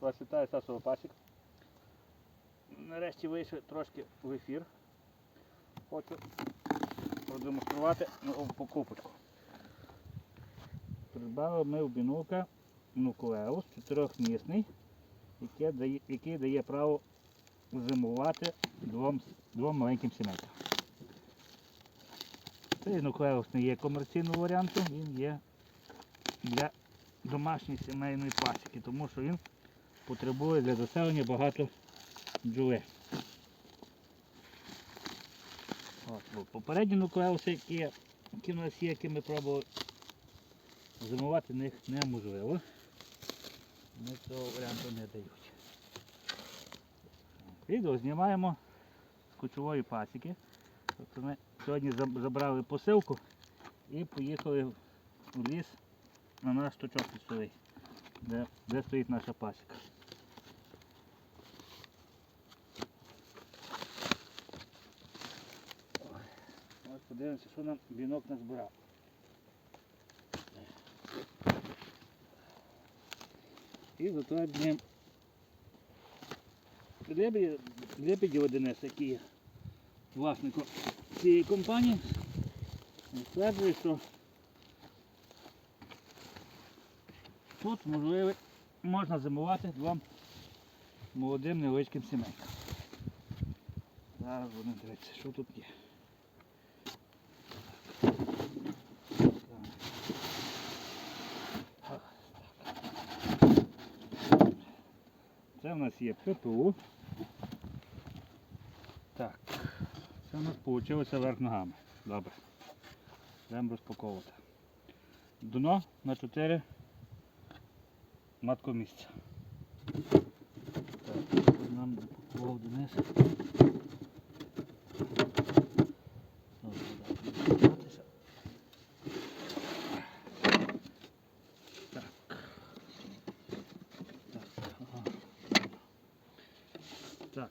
Вас вітає Сасова Пасік. Нарешті вийшов трошки в ефір. Хочу продемонструвати нову покупочку. Придбали ми в бінука нуклеус чотирьохмісний, який дає, який дає право зимувати двом, двом маленьким сімейкам. Цей нуклеус не є комерційним варіантом, він є для домашньої сімейної пасіки, тому що він потребує для заселення багато бджоли. От, попередні нуклеуси, які, які в нас є, які ми пробували зимувати них неможливо. Ми цього варіанту не дають. Відео знімаємо з кучової пасіки. Тобто ми сьогодні забрали посилку і поїхали в ліс на наш точок лісовий, де, де стоїть наша пасіка. Ось подивимося, що нам бінок назбирав. І затверджуємо Лебеді, Одинес, який є власником цієї компанії, стверджує, що тут можливо можна зимувати двом молодим невеличким сімейкам. Зараз будемо дивитися, що тут є. В нас є ППУ. Так. Це у нас вийшло верх ногами. Добре. Будемо розпаковувати. Дно на 4 маткомісця. Так, нам допомогав Денис. Добре, так, відкриватися. Так. Так, ага. Так,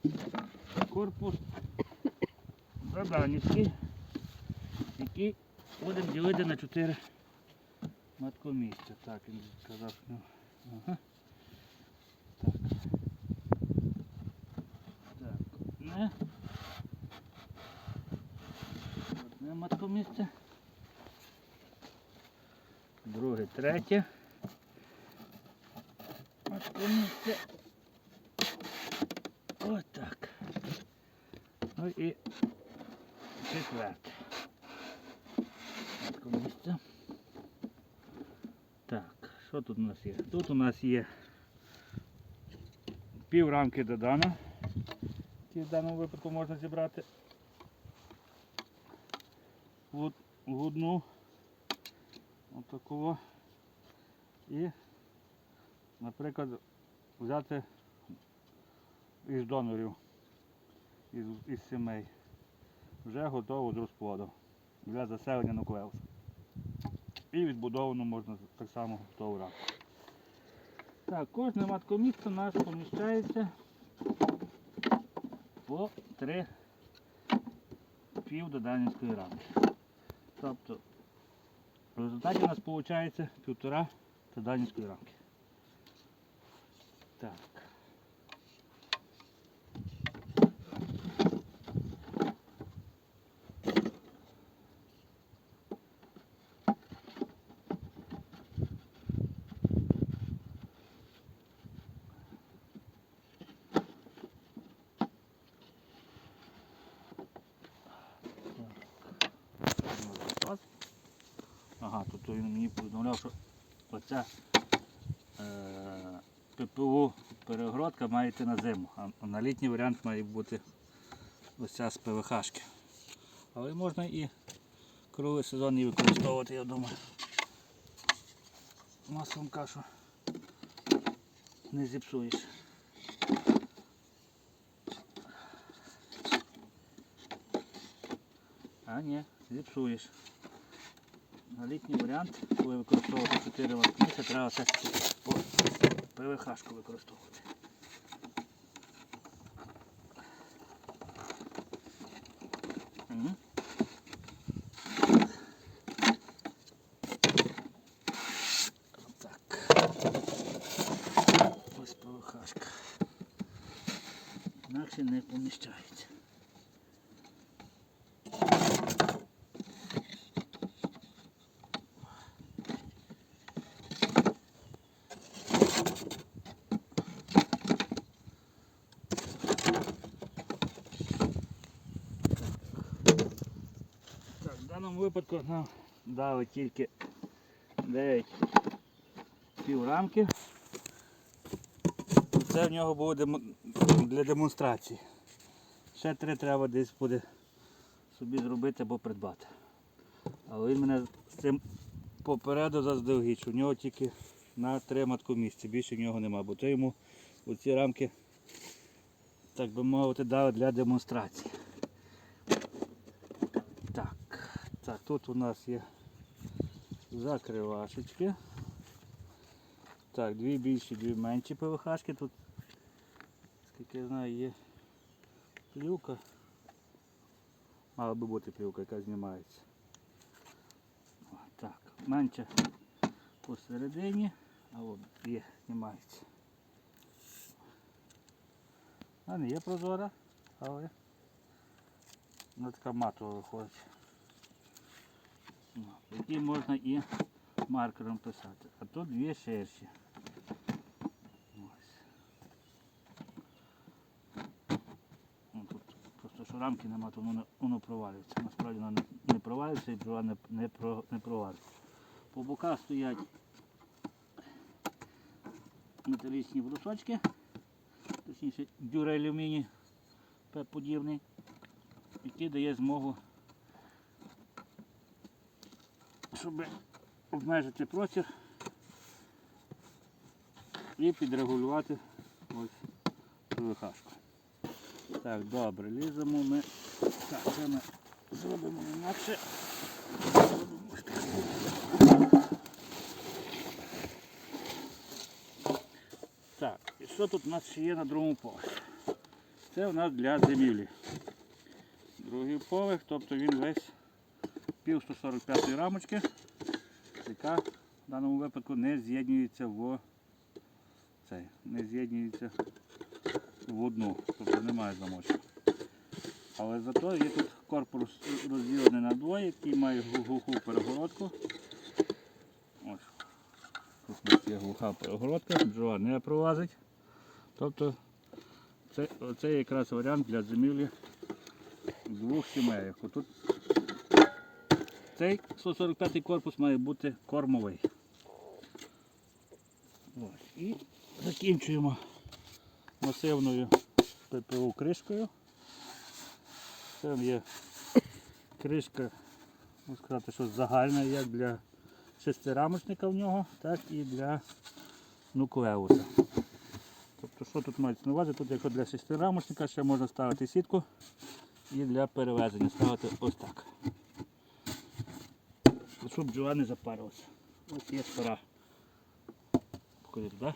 корпус Браданівський, який будемо ділити на 4 маткомісця. Так, він сказав, що ага. Так. Так, одне. Одне маткомісце. Друге, третє. Маткомісце. Ось так. Ну і четверте. Маткомісце. Так, що тут у нас є? Тут у нас є пів рамки додана, які в даному випадку можна зібрати одну отакого. І, наприклад, взяти із донорів, із, із сімей. Вже готово з розплоду для заселення нуклеуса. І відбудовану можна так само рамку. Так, кожне маткомісце у нас поміщається по три пів доданівської рамки. Тобто в результаті у нас виходить півтора доданівської рамки. Так. Ага, тут він мені повідомляв, що оця е, ППУ перегородка має йти на зиму, а на літній варіант має бути ось ця з ПВХшки. Але можна і круглий сезон її використовувати, я думаю. Маслом кашу не зіпсуєш. А ні, зіпсуєш. На літній варіант, коли використовувати 4 ватміся, треба все по ПВХ-шку використовувати. Інакше не поміщається. Так, в даному випадку нам дали тільки 9 піврамки. Це в нього буде для демонстрації. Ще три треба десь буде собі зробити або придбати. Але він мене з цим попереду заздалегідь, в нього тільки на три матку місця, більше в нього нема, бо то йому оці рамки, так би мовити, дали для демонстрації. Так, так, тут у нас є закривашечки. Так, дві більші, дві менші ПВХшки. Тут, скільки я знаю, є плівка. Мала би бути плівка, яка знімається. Так, менша посередині, а от є, знімається. А не є прозора, але вона така матова виходить. Які можна і маркером писати. А тут дві ширші. Ну, що рамки нема, то воно, воно провалюється. Насправді воно не, провалюється і не, не, про, не провалюється. По боках стоять металічні брусочки, точніше дюралюміній П-подібний, який дає змогу щоб обмежити простір і підрегулювати ось ПВХшку. Так, добре, ліземо ми. Так, це ми зробимо інакше. Так, і що тут у нас ще є на другому поверсі? Це у нас для зимівлі. Другий поверх, тобто він весь пів 145 рамочки, яка в даному випадку не з'єднується в цей, не з'єднується в одну, тобто немає замочок. Але зато є тут корпус розділений на двоє, який має глуху перегородку. Ось. Тут є глуха перегородка, бджола не пролазить. Тобто це, це якраз варіант для зимівлі двох сімей. Тут цей 145 корпус має бути кормовий. Ось. І закінчуємо масивною ППУ кришкою. Це є кришка, можна сказати, що загальна як для шестирамочника в нього, так і для нуклеуса. Тобто, що тут мається на увазі? Тут як для шестирамочника ще можна ставити сітку і для перевезення ставити ось так щоб бджола не запарилася. Ось є шпара. Покажи туди.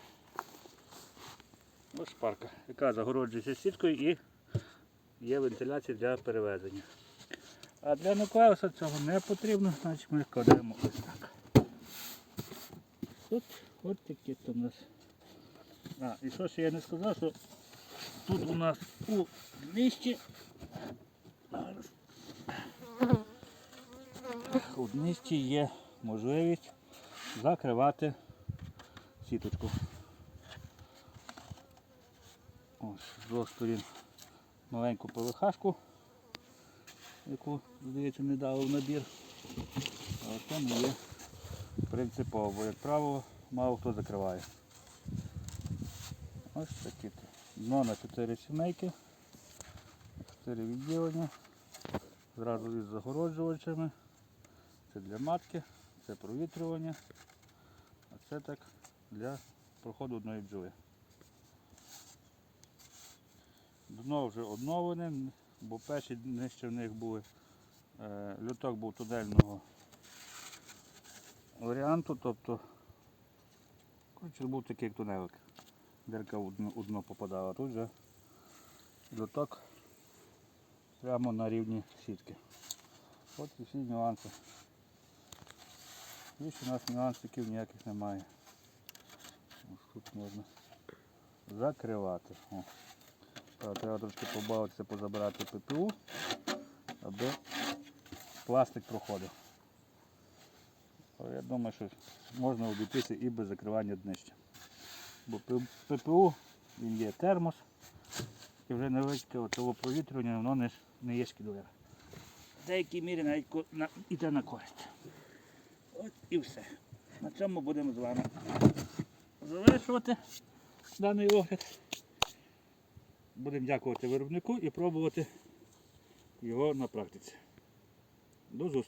Ось шпарка, яка загороджується сіткою і є вентиляція для перевезення. А для нуклеуса цього не потрібно, значить ми кладемо ось так. От, от такі у нас. А, і що ще я не сказав, що тут у нас у зараз у днищі є можливість закривати сіточку. Ось, з двох сторін маленьку ПВХшку, яку, здається, не дали в набір. А це не є принципово, бо, як правило, мало хто закриває. Ось такі. Дно на 4 сімейки, 4 відділення, зразу із загороджувачами. Це для матки, це провітрювання, а це так для проходу одної бджоли. Дно вже обновлене, бо перші нижче в них були, е, люток був тунельного варіанту, тобто коротше, був такий як тунелик. Дно, у дно попадала. Тут вже люток прямо на рівні сітки. От і всі нюанси. Більше у нас нюансиків ніяких немає. Тут можна закривати. О. Треба трошки побавитися, позабирати ППУ, аби пластик проходив. Я думаю, що можна обійтися і без закривання днища. Бо ППУ він є термос, і вже невеличке оцього провітрювання, воно не, є шкідливе. В деякій мірі навіть на, на користь. От і все. На цьому будемо з вами завершувати даний огляд. Будемо дякувати виробнику і пробувати його на практиці. До зустрічі.